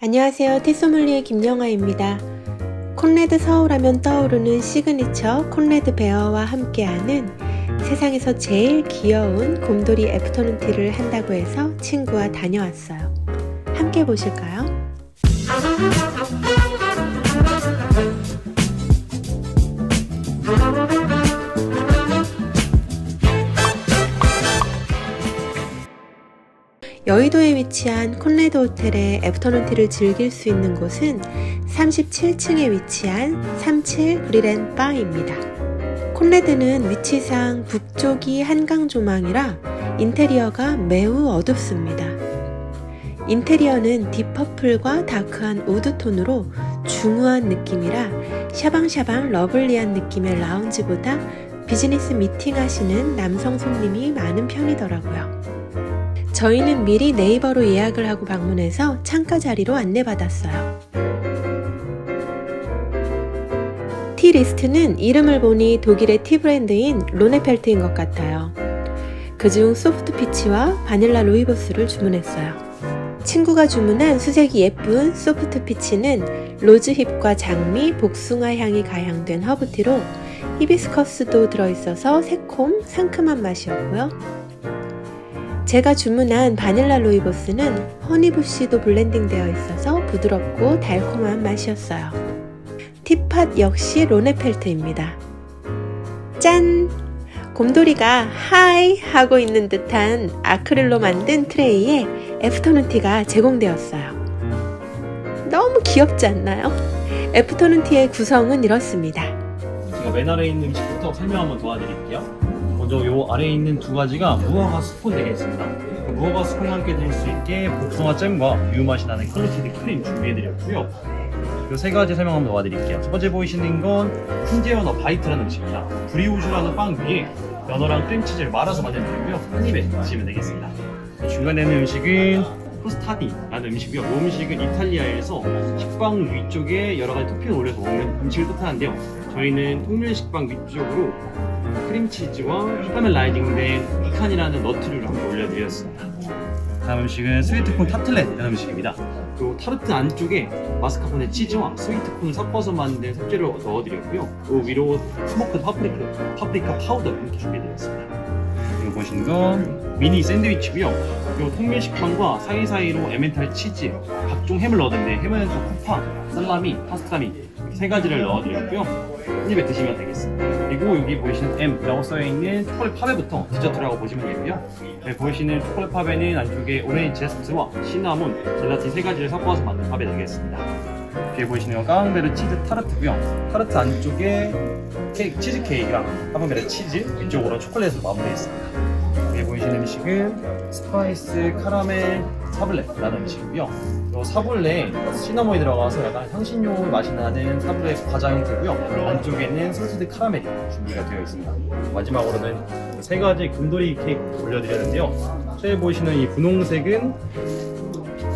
안녕하세요. 티소믈리의 김영아입니다. 콘레드 서울하면 떠오르는 시그니처 콘레드 베어와 함께하는 세상에서 제일 귀여운 곰돌이 애프터눈 티를 한다고 해서 친구와 다녀왔어요. 함께 보실까요? 여의도에 위치한 콘레드 호텔의 애프터눈 티를 즐길 수 있는 곳은 37층에 위치한 37 그릴앤 바입니다. 콘레드는 위치상 북쪽이 한강 조망이라 인테리어가 매우 어둡습니다. 인테리어는 딥퍼플과 다크한 우드톤으로 중후한 느낌이라 샤방샤방 러블리한 느낌의 라운지보다 비즈니스 미팅 하시는 남성 손님이 많은 편이더라고요. 저희는 미리 네이버로 예약을 하고 방문해서 창가 자리로 안내받았어요. 티 리스트는 이름을 보니 독일의 티 브랜드인 로네펠트인 것 같아요. 그중 소프트 피치와 바닐라 로이보스를 주문했어요. 친구가 주문한 수색이 예쁜 소프트 피치는 로즈힙과 장미, 복숭아 향이 가향된 허브티로 히비스커스도 들어있어서 새콤, 상큼한 맛이었고요. 제가 주문한 바닐라 로이보스는 허니부시도 블렌딩 되어 있어서 부드럽고 달콤한 맛이었어요. 티팟 역시 로네펠트입니다. 짠! 곰돌이가 하이 하고 있는 듯한 아크릴로 만든 트레이에 애프터눈 티가 제공되었어요. 너무 귀엽지 않나요? 애프터눈 티의 구성은 이렇습니다. 제가 맨 아래에 있는 음식부터 설명 한번 도와드릴게요. 먼저 요 아래에 있는 두 가지가 무화과 스콘 되겠습니다. 그 무화과 스콘과 함께 드실 수 있게 복숭아 잼과 우유 맛이 나는 퀄리티드 크림 준비해드렸고요. 요 세 가지 설명 한번 도와드릴게요. 첫 번째 보이시는 건 훈제 연어 바이트라는 음식입니다. 브리오슈라는 빵 위에 연어랑 크림치즈를 말아서 만든 음식이고요. 한 입에 드시면 되겠습니다. 중간에 있는 음식은 코스타디라는 음식이고요. 이 음식은 이탈리아에서 식빵 위쪽에 여러 가지 토핑을 올려서 먹는 음식을 뜻하는데요. 저희는 통밀 식빵 위쪽으로 크림치즈와 카멜라이징된 피칸이라는 너트류를 함께 올려드렸습니다. 다음 음식은 스위트콘 타틀렛이라는 음식입니다. 또 타르트 안쪽에 마스카포네 치즈와 스위트콘을 섞어서 만든 석재를 넣어드렸고요. 또 위로 스모크 파프리카, 파프리카 파우더 이렇게 준비해드렸습니다. 이거 보시는 건 미니 샌드위치고요. 이 통밀 식빵과 사이사이로 에멘탈 치즈, 각종 햄을 넣었는데 또 쿠파, 살라미, 파스타미 세 가지를 넣어드렸고요. 한 입에 드시면 되겠습니다. 그리고 여기 보이시는 M이라고 써있는 초콜릿 파베부터 디저트라고 보시면 되고요. 여기 보이시는 초콜릿 파베는 안쪽에 오렌지 제스트와 시나몬, 젤라틴 세 가지를 섞어서 만든 파베 되겠습니다. 뒤에 보이시는 건 까망베르 치즈 타르트고요. 타르트 안쪽에 케이크, 치즈 케이크랑 까망베르 치즈, 위쪽으로 초콜릿으로 마무리했습니다. 보이시는 음식은 스파이스 카라멜 사블레라는 음식이고요. 이 사블레 시나몬이 들어가서 약간 향신료 맛이 나는 사블레 과자 형태고요. 안쪽에는 솔티드 카라멜이 준비가 되어 있습니다. 마지막으로는 세 가지 곰돌이 케이크 올려드렸는데요. 최에 보이시는 이 분홍색은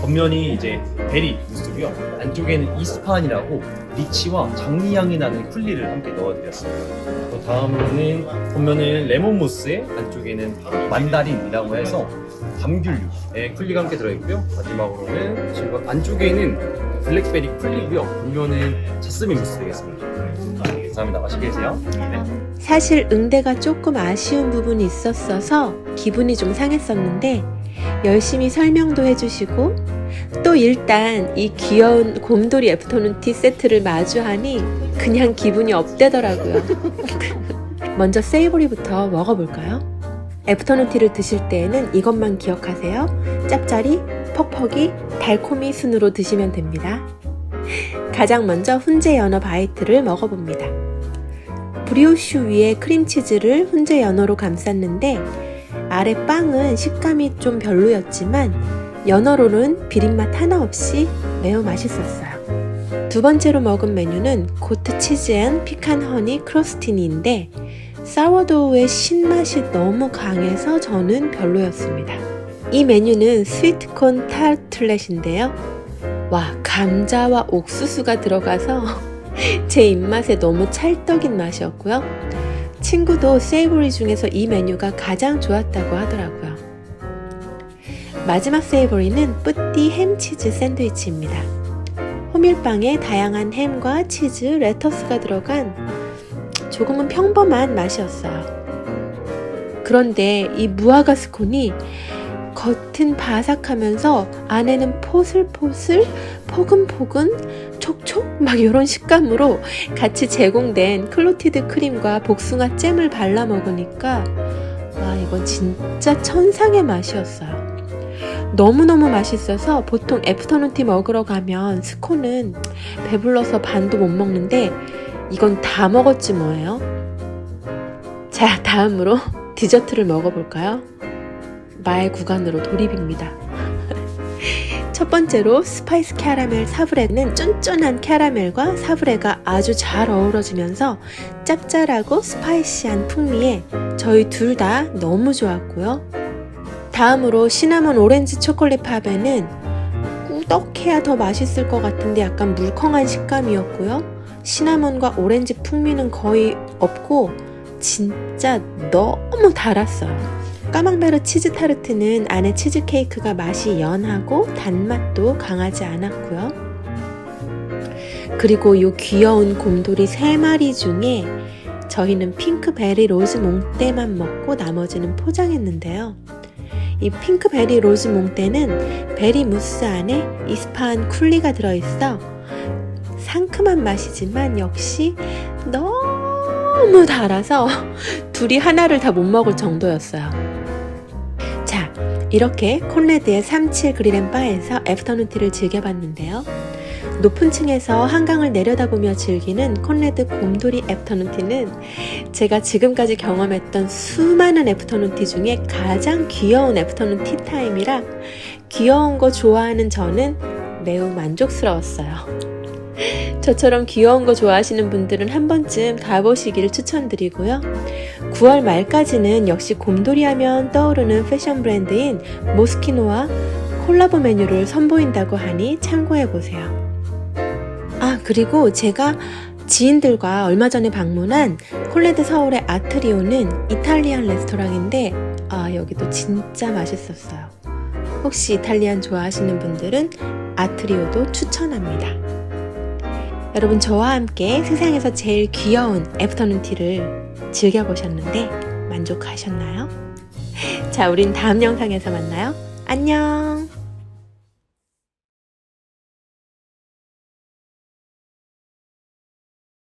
겉면이 이제 베리 무스고요. 안쪽에는 이스판이라고 리치와 장미향이 나는 쿨리를 함께 넣어드렸습니다. 또 다음으로는 겉면은 레몬 무스에 안쪽에는 만다린이라고 해서 감귤류의 쿨리가 함께 들어있고요. 마지막으로는 지금 안쪽에는 블랙베리 쿨리고요. 겉면은 자스민 무스 되겠습니다. 자, 감사합니다. 맛있게 드세요. 네. 사실 응대가 조금 아쉬운 부분이 있었어서 기분이 좀 상했었는데 열심히 설명도 해주시고 또 일단 이 귀여운 곰돌이 애프터눈 티 세트를 마주하니 그냥 기분이 업되더라고요. 먼저 세이보리부터 먹어볼까요? 애프터눈 티를 드실 때에는 이것만 기억하세요. 짭짜리, 퍽퍽이, 달콤이 순으로 드시면 됩니다. 가장 먼저 훈제 연어 바이트를 먹어봅니다. 브리오슈 위에 크림치즈를 훈제 연어로 감쌌는데 아래 빵은 식감이 좀 별로였지만 연어로는 비린맛 하나 없이 매우 맛있었어요. 두 번째로 먹은 메뉴는 고트 치즈 앤 피칸 허니 크로스티니인데 사워도우의 신맛이 너무 강해서 저는 별로였습니다. 이 메뉴는 스위트콘 타르틀렛인데요. 와, 감자와 옥수수가 들어가서 제 입맛에 너무 찰떡인 맛이었고요. 친구도 세이보리 중에서 이 메뉴가 가장 좋았다고 하더라고요. 마지막 세이버리는 뿌띠 햄치즈 샌드위치입니다. 호밀빵에 다양한 햄과 치즈, 레터스가 들어간 조금은 평범한 맛이었어요. 그런데 이 무화과 스콘이 겉은 바삭하면서 안에는 포슬포슬, 포근포근, 촉촉 막 이런 식감으로 같이 제공된 클로티드 크림과 복숭아 잼을 발라 먹으니까 와 이건 진짜 천상의 맛이었어요. 너무너무 맛있어서 보통 애프터눈티 먹으러 가면 스콘은 배불러서 반도 못 먹는데 이건 다 먹었지 뭐예요. 자 다음으로 디저트를 먹어볼까요? 마의 구간으로 돌입입니다. 첫 번째로 스파이스 캐러멜 사브레는 쫀쫀한 캐러멜과 사브레가 아주 잘 어우러지면서 짭짤하고 스파이시한 풍미에 저희 둘 다 너무 좋았고요. 다음으로 시나몬 오렌지 초콜릿 팝에는 꾸덕해야 더 맛있을 것 같은데 약간 물컹한 식감이었고요. 시나몬과 오렌지 풍미는 거의 없고 진짜 너무 달았어요. 까망베르 치즈 타르트는 안에 치즈 케이크가 맛이 연하고 단맛도 강하지 않았고요. 그리고 이 귀여운 곰돌이 세 마리 중에 저희는 핑크베리 로즈 몽떼만 먹고 나머지는 포장했는데요. 이 핑크베리 로즈 몽떼는 베리 무스 안에 이스파한 쿨리가 들어있어 상큼한 맛이지만 역시 너무 달아서 둘이 하나를 다 못 먹을 정도였어요. 자, 이렇게 콘레드의 37 그릴앤바에서 애프터눈티를 즐겨봤는데요. 높은 층에서 한강을 내려다보며 즐기는 콘레드 곰돌이 애프터눈티는 제가 지금까지 경험했던 수많은 애프터눈티 중에 가장 귀여운 애프터눈 티 타임이라 귀여운 거 좋아하는 저는 매우 만족스러웠어요. 저처럼 귀여운 거 좋아하시는 분들은 한 번쯤 가보시기를 추천드리고요. 9월 말까지는 역시 곰돌이 하면 떠오르는 패션 브랜드인 모스키노와 콜라보 메뉴를 선보인다고 하니 참고해 보세요. 아, 그리고 제가 지인들과 얼마 전에 방문한 콜레드 서울의 아트리오는 이탈리안 레스토랑인데, 아, 여기도 진짜 맛있었어요. 혹시 이탈리안 좋아하시는 분들은 아트리오도 추천합니다. 여러분, 저와 함께 세상에서 제일 귀여운 애프터눈 티를 즐겨보셨는데 만족하셨나요? 자, 우린 다음 영상에서 만나요. 안녕!